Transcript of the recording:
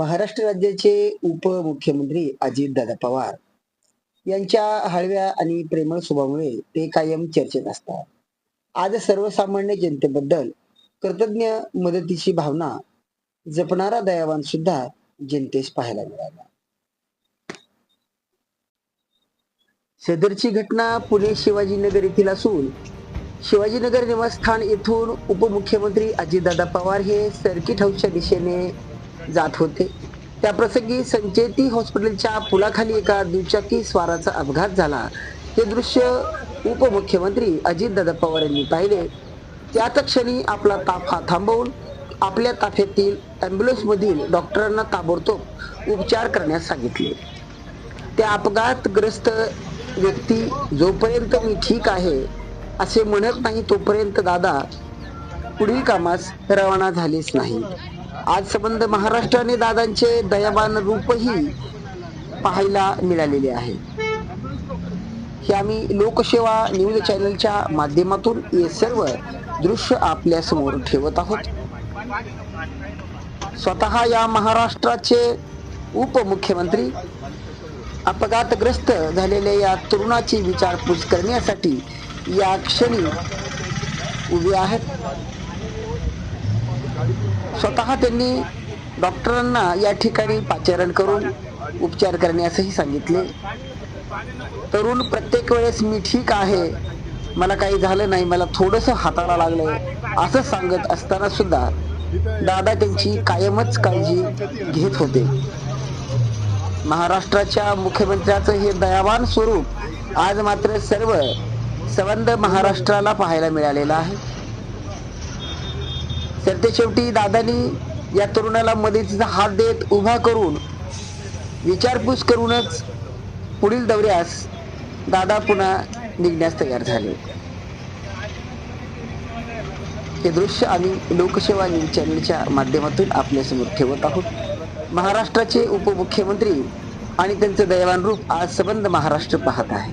महाराष्ट्र राज्याचे उपमुख्यमंत्री अजितदादा पवार यांच्या हळव्या आणि प्रेमळ स्वभावामुळे ते कायम चर्चेत असतात. आज सर्वसामान्य जनतेबद्दल कृतज्ञ मदतीची भावना जपणारा दयावान सुद्धा जनतेस पाहायला मिळाला. सदरची घटना पुणे शिवाजीनगर येथील असून शिवाजीनगर निवासस्थान येथून उपमुख्यमंत्री अजितदादा पवार हे सर्किट हाऊसच्या दिशेने जात होते. त्या प्रसंगी संचेती हॉस्पिटलच्या पुलाखाली एका दुचाकी स्वाराचा अपघात झाला. हे दृश्य उपमुख्यमंत्री अजितदादा पवार यांनी पाहिले. त्याच क्षणी आपला ताफा थांबवून आपल्या ताफ्यातील ॲम्ब्युलन्समधील डॉक्टरांना ताबडतोब उपचार करण्यास सांगितले. त्या अपघातग्रस्त व्यक्ती जोपर्यंत मी ठीक आहे असे म्हणत नाही तोपर्यंत दादा पुढील कामास रवाना झालीच नाही. आज संबंध महाराष्ट्र आणि दादांचे दयावान रूपही पाहायला मिळालेले आहे. हे आम्ही लोकसेवा न्यूज चॅनलच्या माध्यमातून हे सर्व दृश्य आपल्यासमोर ठेवत आहोत. स्वतः या महाराष्ट्राचे उपमुख्यमंत्री अपघातग्रस्त झालेल्या या तरुणाची विचारपूस करण्यासाठी या क्षणी उभे आहेत. स्वतः त्यांनी डॉक्टरांना या ठिकाणी पाचारण करून उपचार करण्यासही सांगितले. तरुण प्रत्येक वेळेस मी ठीक आहे? मला काही झालं नाही मला थोडस हाताला लागलंय असं सांगत असताना सुद्धा दादा त्यांची कायमच काळजी घेत होते. महाराष्ट्राच्या मुख्यमंत्र्याचं हे दयावान स्वरूप आज मात्र सर्व संबंध महाराष्ट्राला पाहायला मिळालेलं आहे. तर ते शेवटी दादानी या तरुणाला मदतीचा हात देत उभा करून विचारपूस करूनच पुढील दौऱ्यास दादा पुन्हा निघण्यास तयार झाले. हे दृश्य आम्ही लोकसेवा न्यूज चॅनलच्या माध्यमातून आपल्यासमोर ठेवत आहोत. महाराष्ट्राचे उपमुख्यमंत्री आणि त्यांचं दयावान रूप आज संबंध महाराष्ट्र पाहत आहे.